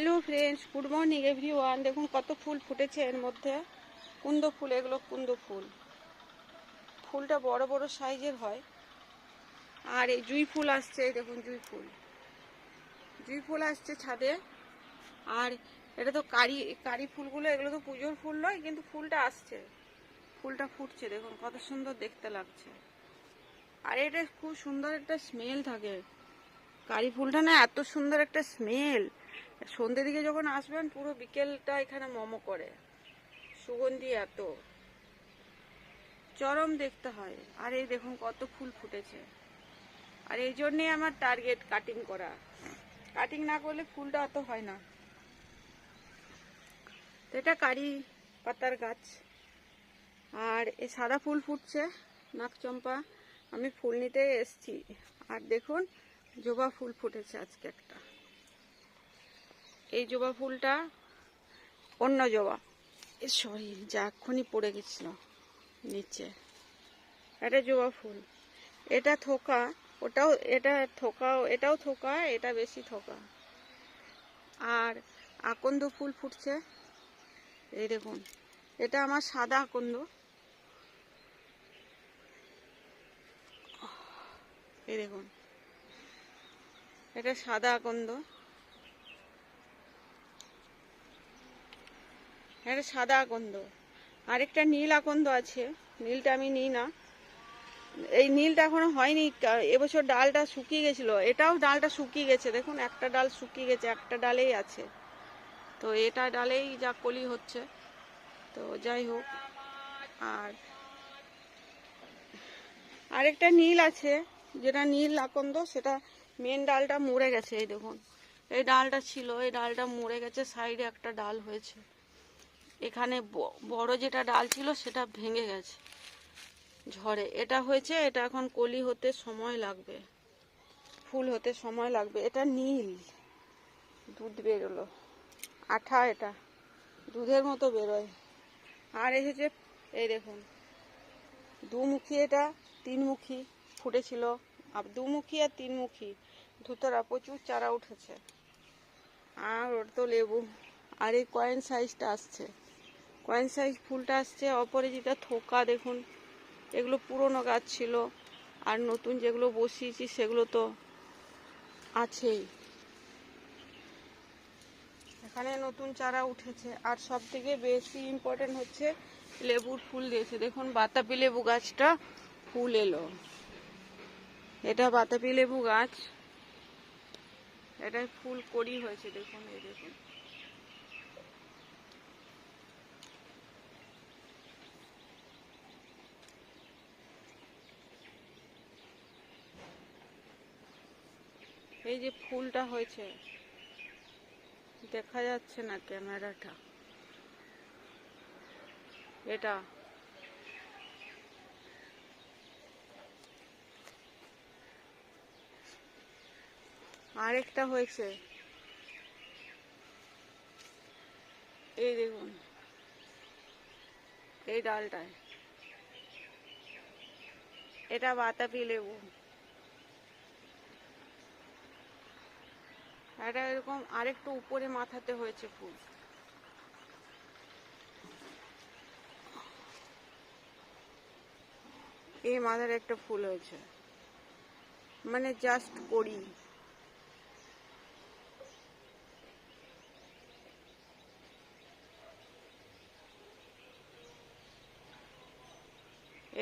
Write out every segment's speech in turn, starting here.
Hello friends, good morning everyone দেখুন কত ফুল ফুটেছে এর মধ্যে। কুন্দ ফুল, এগুলো কুন্দ ফুল। ফুলটা বড় বড় সাইজের হয়। আর এই জুঁই ফুল আসছে দেখুন জুঁই ফুল। জুঁই ফুল আসছে ছাদে। আর এটা তো কারি কারি ফুলগুলো, এগুলো তো পুজোর ফুল নয়, কিন্তু ফুলটা আসছে। ফুলটা ফুটছে, দেখুন কত সুন্দর দেখতে লাগছে। আর এটা খুব সুন্দর একটা স্মেল থাকে। কারি ফুলটা না এত সুন্দর একটা স্মেল। সন্ধ্যে দিকে যখন আসবেন, পুরো বিকেলটা এখানে মোমো করে। সুগন্ধি এত। চরম দেখতে হয়। আর এই দেখুন, কত ফুল ফুটেছে। আর এই জন্যে আমার টার্গেট কাটিং করা। কাটিং না করলে ফুলটা অত হয় না। তো এটা কারি পাতার গাছ। আর এই সাদা ফুল ফুটছে নাকচম্পা আমি ফুল নিতে এসছি। আর দেখুন, জবা ফুল ফুটেছে আজকে একটা। এই জবা ফুলটা অন্য জবা। সরি যা এক্ষুনি পড়ে গেছিল নিচে। এটা জবা ফুল। এটা থোকা ওটাও এটা থোকা এটাও থোকা এটা বেশি থোকা। আর আকন্দ ফুল ফুটছে। এই দেখুন এটা আমার সাদা আকন্দ। এই দেখুন এটা সাদা আকন্দ। এটা সাদা আকন্দ। আরেকটা নীল আকন্দ আছে। নীলটা আমি নিই না। এই নীলটা এখনও হয়নি। এবছর ডালটা শুকিয়ে গেছিল। এটাও ডালটা শুকিয়ে গেছে। দেখুন, একটা ডাল শুকিয়ে গেছে, একটা ডালেই আছে। তো এটা ডালেই যা কলি হচ্ছে। তো যাই হোক, আর আরেকটা নীল আছে, যেটা নীল আকন্দ, সেটা মেন ডালটা মরে গেছে, এই দেখুন। এই ডালটা ছিল, এই ডালটা মরে গেছে, সাইডে একটা ডাল হয়েছে। এখানে বড় যেটা ডাল ছিল সেটা ভেঙে গেছে। ঝড়ে। এটা হয়েছে, এটা এখন কলি হতে সময় লাগবে। ফুল হতে সময় লাগবে। এটা নীল। দুধ বেরোলো। আঠা এটা। দুধের মতো বেরোয়। আর এসেছে এই দেখুন। দুমুখী এটা, তিনমুখী ফুটেছিল। আর দুমুখী আর তিনমুখী। ধুতরা প্রচুর চারা উঠেছে। আর ওর তো লেবু। আর এই কয়েন সাইজটা আসছে। কয়েন সাইজ ফুলটা আসছে অপরাজিতা থোকা, দেখুন, এগুলো পুরনো গাছ ছিল, আর নতুন যেগুলো বসিয়েছি সেগুলো তো আছেই। এখানে নতুন চারা উঠেছে, আর সব থেকে বেশি ইম্পর্টেন্ট হচ্ছে লেবুর ফুল দিয়েছে। দেখুন, বাতাবি লেবু গাছটা ফুল এলো। এটা বাতাবি লেবু গাছ। এটা ফুল করি হয়েছে, দেখুন, এই দেখুন। এই যে ফুলটা হয়েছে, দেখা যাচ্ছে না ক্যামেরাটা। এটা। আরেকটা হয়েছে। এই দেখুন, এই ডালটায়। এটা বাতাবি লেবু। এটা এরকম আরেকটু উপরে মাথাতে হয়েছে ফুল। এই মাথার একটা ফুল হয়েছে। মানে জাস্ট করি।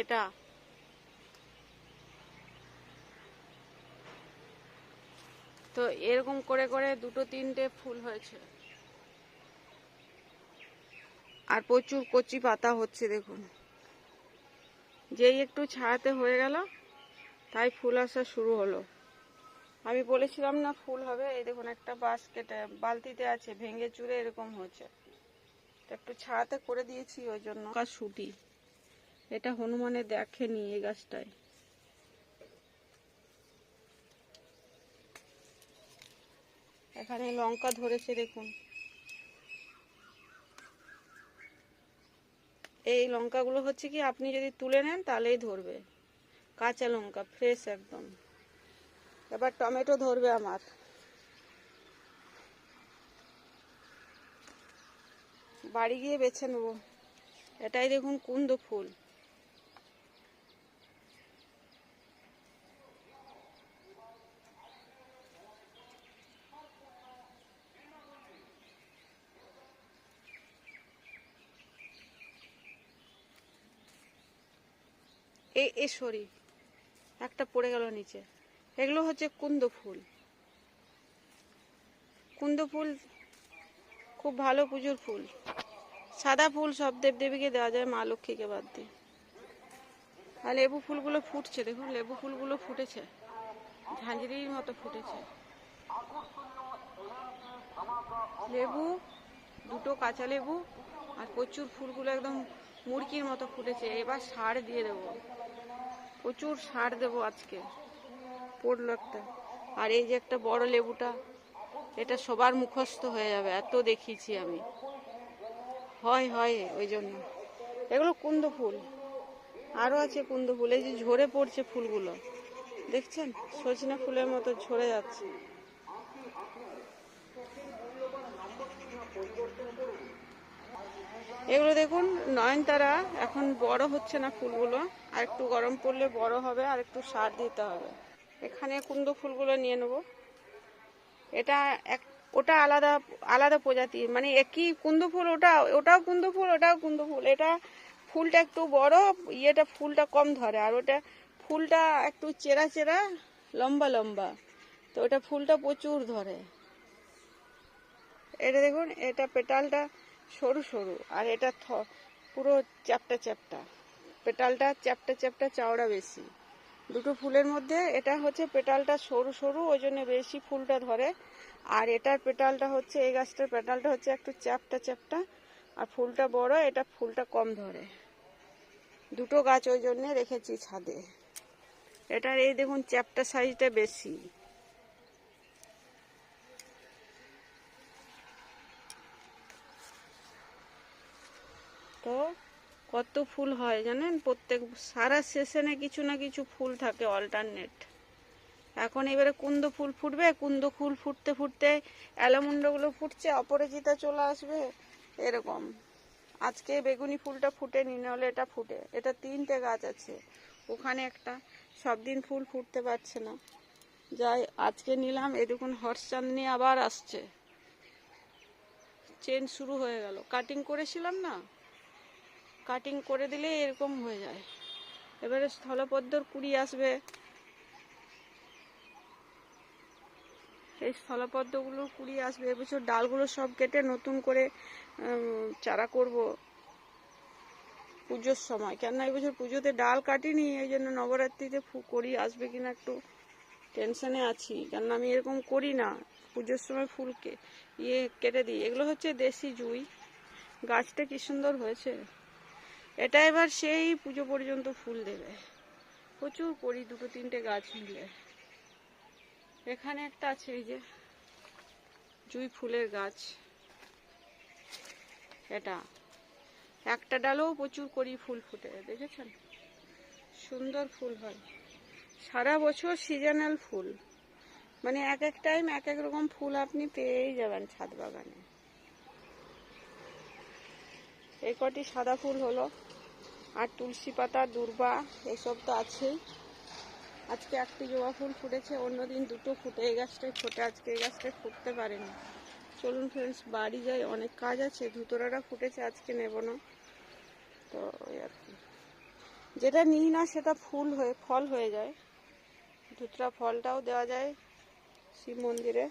এটা। তো এরকম করে করে দুটো তিনটে ফুল হয়েছে। আর প্রচুর কচি পাতা হচ্ছে, দেখুন। যেই একটু ছায়াতে হয়ে গেল, তাই ফুল আসা শুরু হলো। আমি বলেছিলাম না ফুল হবে, এই দেখুন একটা বাস্কেটে বালতিতে আছে, ভেঙে চুরে এরকম হচ্ছে একটু ছায়াতে করে দিয়েছি ওই জন্য। শুটি? এটা হনুমানে দেখেনি এই গাছটায়। এখানে লঙ্কা ধরেছে, দেখুন। এই লঙ্কাগুলো হচ্ছে কি, আপনি যদি তুলে নেন তাহলেই ধরবে। কাঁচা লঙ্কা ফ্রেশ একদম। এবার টমেটো ধরবে আমার। বাড়ি গিয়ে বেছে নেব। এটাই দেখুন কুন্দ ফুল। এ এ, সরি। একটা পড়ে গেল নিচে। এগুলো হচ্ছে কুন্দ ফুল। কুন্দ ফুল খুব ভালো পুজোর ফুল। সাদা ফুল সব দেবদেবীকে দেওয়া যায়, মা লক্ষ্মীকে বাদ দিয়ে। আর লেবু ফুলগুলো ফুটছে, দেখুন, লেবু ফুলগুলো ফুটেছে। ঝাঁঝরির মতো ফুটেছে। লেবু, দুটো কাঁচা লেবু আর প্রচুর ফুলগুলো একদম মুরগির মতো ফুটেছে। এবার সার দিয়ে দেবো। প্রচুর সার দেব আজকে। পড়ল একটা। আর এই যে একটা বড় লেবুটা, এটা সবার মুখস্থ হয়ে যাবে, এত দেখিয়েছি আমি। হয় হয়, ওই জন্য। এগুলো কুন্দ ফুল। আরও আছে কুন্দ ফুল। এই যে ঝরে পড়ছে ফুলগুলো। দেখছেন? সজনা ফুলের মতো ঝরে যাচ্ছে। এগুলো দেখুন, নয়নতারা, এখন বড় হচ্ছে না ফুলগুলো। আর একটু গরম পড়লে বড় হবে, আর একটু সার দিতে হবে। এখানে কুন্দ ফুলগুলো নিয়ে নেব। এটা এক, ওটা আলাদা আলাদা প্রজাতি। মানে একই কুন্দ ফুল, ওটা, ওটাও কুন্দ ফুল, ওটাও কুন্দ ফুল। এটা ফুলটা একটু বড়, ইয়েটা ফুলটা কম ধরে। আর ওটা ফুলটা একটু চেরা চেরা, লম্বা লম্বা। তো ওটা ফুলটা প্রচুর ধরে। এটা দেখুন, এটা পেটালটা সরু সরু। আর এটা পুরো চ্যাপটা চ্যাপটা। পেটালটা চ্যাপটা চ্যাপটা, চওড়া বেশি। দুটো ফুলের মধ্যে এটা হচ্ছে পেটালটা সরু সরু, ওই জন্য বেশি ফুলটা ধরে। আর এটার পেটালটা হচ্ছে, এই গাছটার পেটালটা হচ্ছে একটু চ্যাপটা চ্যাপটা। আর ফুলটা বড়, এটা ফুলটা কম ধরে। দুটো গাছ ওই জন্য রেখেছি ছাদে। এটার এই দেখুন, চ্যাপটা সাইজটা বেশি। তো কত ফুল হয় জানেন? প্রত্যেক সারা সেশনে কিছু না কিছু ফুল থাকে অল্টারনেট এখন এবারে কুন্দ ফুল ফুটবে, কুন্দ ফুল ফুটতে ফুটতে অ্যালোমুন্ডগুলো ফুটছে, অপরাজিতা চলে আসবে, এরকম। আজকে বেগুনি ফুলটা ফুটে ফুটেনি, নাহলে এটা ফুটে। এটা তিনটে গাছ আছে, ওখানে একটা। সব দিন ফুল ফুটতে পারছে না। যাই, আজকে নিলাম, এই দেখুন হর্ষ চাঁদনি আবার আসছে। চেন শুরু হয়ে গেল। কাটিং করেছিলাম না? কাটিং করে দিলে এরকম হয়ে যায়। এবারে স্থলপদ্মর কুড়ি আসবে। এই স্থলপদ্মগুলোর কুড়ি আসবে। এবছর ডালগুলো সব কেটে নতুন করে চারা করব পুজোর সময়। কেননা এবছর পুজোতে ডাল কাটিনি, এই জন্য নবরাত্রিতে করি আসবে কিনা একটু টেনশনে আছি। কেননা আমি এরকম করি না। পুজোর সময় ফুলকে ইয়ে কেটে দিই। এগুলো হচ্ছে দেশি জুই। গাছটা কি সুন্দর হয়েছে? এটা এবার সেই পুজো পর্যন্ত ফুল দেবে। প্রচুর করি, দুটো তিনটে গাছ মিলে। এখানে একটা আছে এই যে, জুই ফুলের গাছ। এটা। একটা ডালেও প্রচুর করি ফুল ফুটে, দেখেছেন? সুন্দর ফুল হয়। সারা বছর সিজনাল ফুল। মানে এক এক টাইম এক এক রকম ফুল আপনি পেয়েই যাবেন ছাদ বাগানে। এই কটি সাদা ফুল হলো। আর তুলসী পাতা, দূর্বা, এসব তো আছেই। আজকে একটি জবা ফুল ফুটেছে, অন্যদিন দুটো ফুটে এই গাছটাই ফোটে, আজকে এই গাছটায় ফুটতে পারেনি। চলুন ফ্রেন্ডস বাড়ি যাই, অনেক কাজ আছে ধুতরাটা ফুটেছে, আজকে নেব না। তো ওই আর কি। যেটা নিই না, সেটা ফুল হয়ে, ফল হয়ে যায়। ধুতরা ফলটাও দেওয়া যায় শিব মন্দিরে।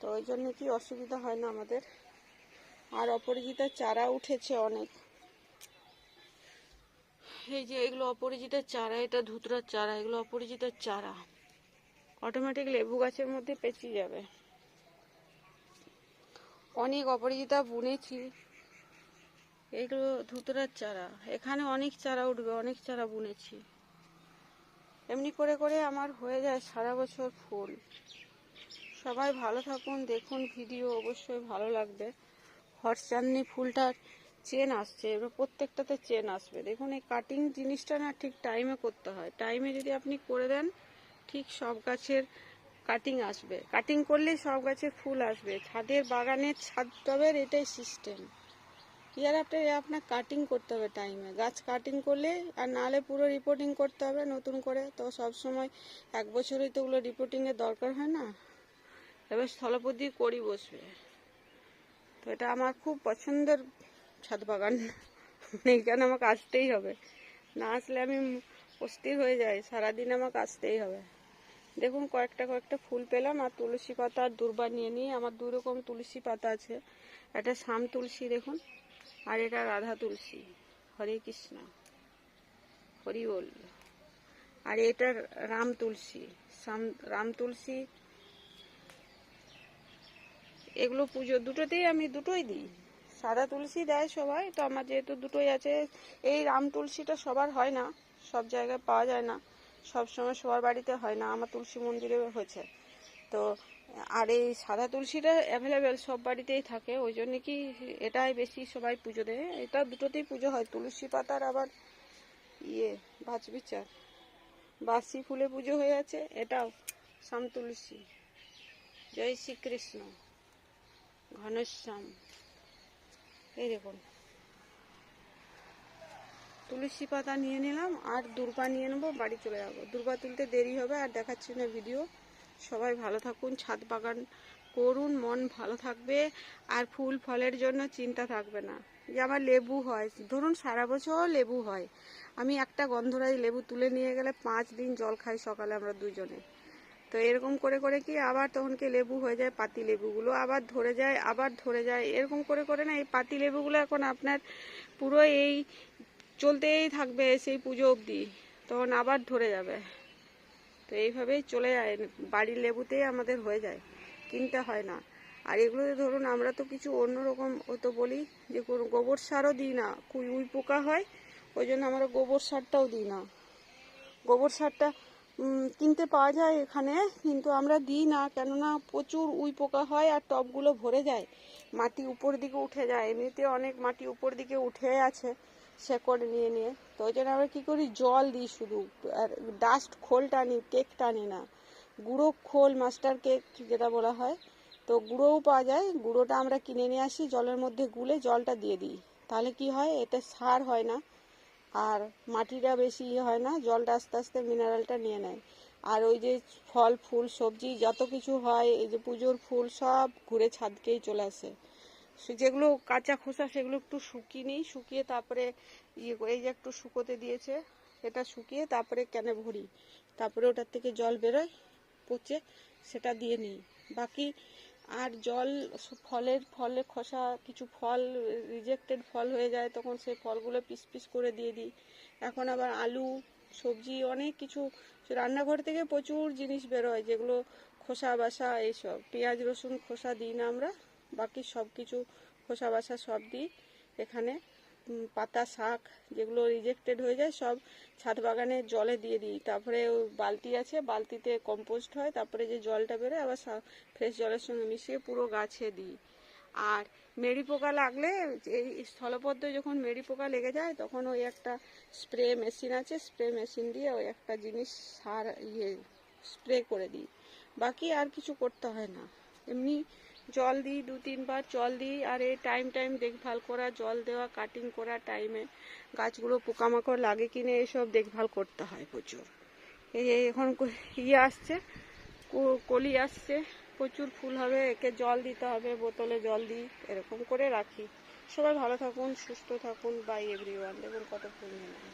তো ওই জন্য কি অসুবিধা হয় না আমাদের? আর অপরাজিতার চারা উঠেছে অনেক। এই যে এগুলো অপরিচিতের চারা, এটা ধুতরার চারা, এগুলো অপরিচিতের চারা। অটোমেটিক লেবু গাছের মধ্যে পেঁচিয়ে যাবে। অনেক অপরিচিতা বুনেছি। এগুলো ধুতরার চারা। এখানে অনেক চারা উঠবে, অনেক চারা বুনেছি। এমনি করে করে আমার হয়ে যায় সারা বছর ফুল। সবাই ভালো থাকুন, দেখুন ভিডিও, অবশ্যই ভালো লাগবে। হরচাঁদনি ফুলটার চেন আসছে, এবার প্রত্যেকটাতে চেন আসবে। দেখুন, এই কাটিং জিনিসটা না ঠিক টাইমে করতে হয়। টাইমে যদি আপনি করে দেন, ঠিক সব গাছের কাটিং আসবে। কাটিং করলে সব গাছে ফুল আসবে। ছাদের বাগানের ছাদ টবের এটাই সিস্টেম ইয়ার আপনার আপনার কাটিং করতে হবে টাইমে গাছ কাটিং করলে আর নাহলে পুরো রিপোর্টিং করতে হবে নতুন করে। তো সব সময় এক বছরই তো ওগুলো রিপোর্টিংয়ের দরকার হয় না? এবার স্থলপতি করি বসবে। তো এটা আমার খুব পছন্দের ছাদ বাগান। এইখানে আমাকে আসতেই হবে। না আসলে আমি অস্থির হয়ে যাই। সারাদিন আমাকে আসতেই হবে। দেখুন, কয়েকটা কয়েকটা ফুল পেলাম আর তুলসী পাতা আর দুর্বা নিয়ে নিই। আমার দু রকম তুলসী পাতা আছে। একটা শাম তুলসী, দেখুন, আর এটা রাধা তুলসী। হরে কৃষ্ণ। হরি বল। আর এটা রাম তুলসী। রাম তুলসী। এগুলো পুজো দুটোতেই আমি দুটোই দিই। সাদা তুলসী দেয় সবাই, তো আমার যেহেতু দুটোই আছে, এই রাম তুলসীটা সবার হয় না, সব জায়গায় পাওয়া যায় না, সব সময় সবার বাড়িতে হয় না, আমার তুলসী মন্দিরে হয়েছে। তো, আর এই সাদা তুলসীটা অ্যাভেলেবেল সব বাড়িতেই থাকে, ওই জন্য কি এটাই বেশি সবাই পুজো দেয়? এটা দুটোতেই পুজো হয়, তুলসী পাতার আবার ইয়ে বাজবিচার বাসি ফুলে পুজো হয়ে আছে, এটাও শাম তুলসী। জয় শ্রীকৃষ্ণ। ঘনশ্যাম। এই দেখুন। তুলসী পাতা নিয়ে নিলাম, আর দুর্বা নিয়ে নেব, বাড়ি চলে যাব। দুর্বা তুলতে দেরি হবে, আর দেখাচ্ছি না ভিডিও। সবাই ভালো থাকুন, ছাদ বাগান করুন, মন ভালো থাকবে, আর ফুল ফলের জন্য চিন্তা থাকবে না। যে আমার লেবু হয়, ধরুন সারা বছর লেবু হয়। আমি একটা গন্ধরাজ লেবু তুলে নিয়ে গেলে পাঁচ দিন জল খাই সকালে আমরা দুজনে। তো এরকম করে করে কি আবার তখনকে লেবু হয়ে যায়? পাতি লেবুগুলো আবার ধরে যায়, আবার ধরে যায়। এরকম করে করে না এই পাতি লেবুগুলো এখন আপনার পুরো এই চলতেই থাকবে সেই পুজো অবধি। তখন আবার ধরে যাবে। তো এইভাবেই চলে যায়। বাড়ির লেবুতেই আমাদের হয়ে যায়। কিনতে হয় না। আর এগুলোতে ধরুন আমরা তো কিছু অন্যরকম ও তো বলি যে কোনো গোবর সারও দিই না। কুই, উই পোকা হয়, ওই জন্য আমরা গোবর সারটাও দিই না। গোবর সারটা কিনতে পাওয়া যায় এখানে, কিন্তু আমরা দিই না, কেননা প্রচুর উই পোকা হয় আর টবগুলো ভরে যায়। মাটি উপর দিকে উঠে যায়, এমনিতে অনেক মাটি উপর দিকে উঠে আছে শেকড় নিয়ে নিয়ে। তো ওই জন্য আমরা কী করি, জল দিই শুধু, আর ডাস্ট খোল টানি কেক টানি না। গুঁড়ো খোল মাস্টার কেক যেটা বলা হয়। তো গুঁড়োও পাওয়া যায়, গুঁড়োটা আমরা কিনে নিয়ে আসি, জলের মধ্যে গুলে জলটা দিয়ে দিই। তাহলে কি হয় এটা সার হয় না। আর মাটিটা বেশি ইয়ে হয় না, জলটা আস্তে আস্তে মিনারেলটা নিয়ে নেয়। আর ওই যে ফল, ফুল, সবজি, যত কিছু হয়, এই যে পুজোর ফুল সব ঘুরে ছাদকেই চলে আসে। যেগুলো কাঁচা খোসা সেগুলো একটু শুকিয়ে নিই, শুকিয়ে তারপরে ইয়ে এই যে একটু শুকোতে দিয়েছে এটা শুকিয়ে তারপরে ক্যানে ভরি। তারপরে ওটার থেকে জল বেরোয়, পচে, সেটা দিয়ে নিই। বাকি আর জল ফলের ফলে খোসা, কিছু ফল রিজেক্টেড ফল হয়ে যায়, তখন সেই ফলগুলো পিস পিস করে দিয়ে দিই। এখন আবার আলু, সবজি, অনেক কিছু। রান্নাঘর থেকে প্রচুর জিনিস বেরোয় যেগুলো খোসা, বাসা, এইসব। পেঁয়াজ, রসুন খোসা দিই না আমরা, বাকি সব কিছু খোসা, বাসা সব দিই এখানে। পাতা, শাক যেগুলো রিজেক্টেড হয়ে যায়, সব ছাদ বাগানে জলে দিয়ে দিই। তারপরে বালতি আছে, বালতিতে কম্পোস্ট হয়, তারপরে যে জলটা বেরোয়, আবার ফ্রেশ জলের সঙ্গে মিশিয়ে পুরো গাছে দিই। আর মেরি পোকা লাগলে এই স্থলপদ্ম যখন মেরি পোকা লেগে যায়, তখন ওই একটা স্প্রে মেশিন আছে স্প্রে মেশিন দিয়ে ওই একটা জিনিস সার ইয়ে স্প্রে করে দিই। বাকি আর কিছু করতে হয় না। এমনি জল দিই, দু, তিনবার জল দিই, আর এই টাইম টাইম দেখভাল করা, জল দেওয়া কাটিং করা টাইমে গাছগুলো পোকামাকড় লাগে কিনে এসব দেখভাল করতে হয় প্রচুর। এই এখন ইয়ে আসছে কলি আসছে, প্রচুর ফুল হবে, একে জল দিতে হবে, বোতলে জল দিই, এরকম করে রাখি। সবাই ভালো থাকুন, সুস্থ থাকুন বাই এভরিওয়ান দেখুন কত ফুল নিলাম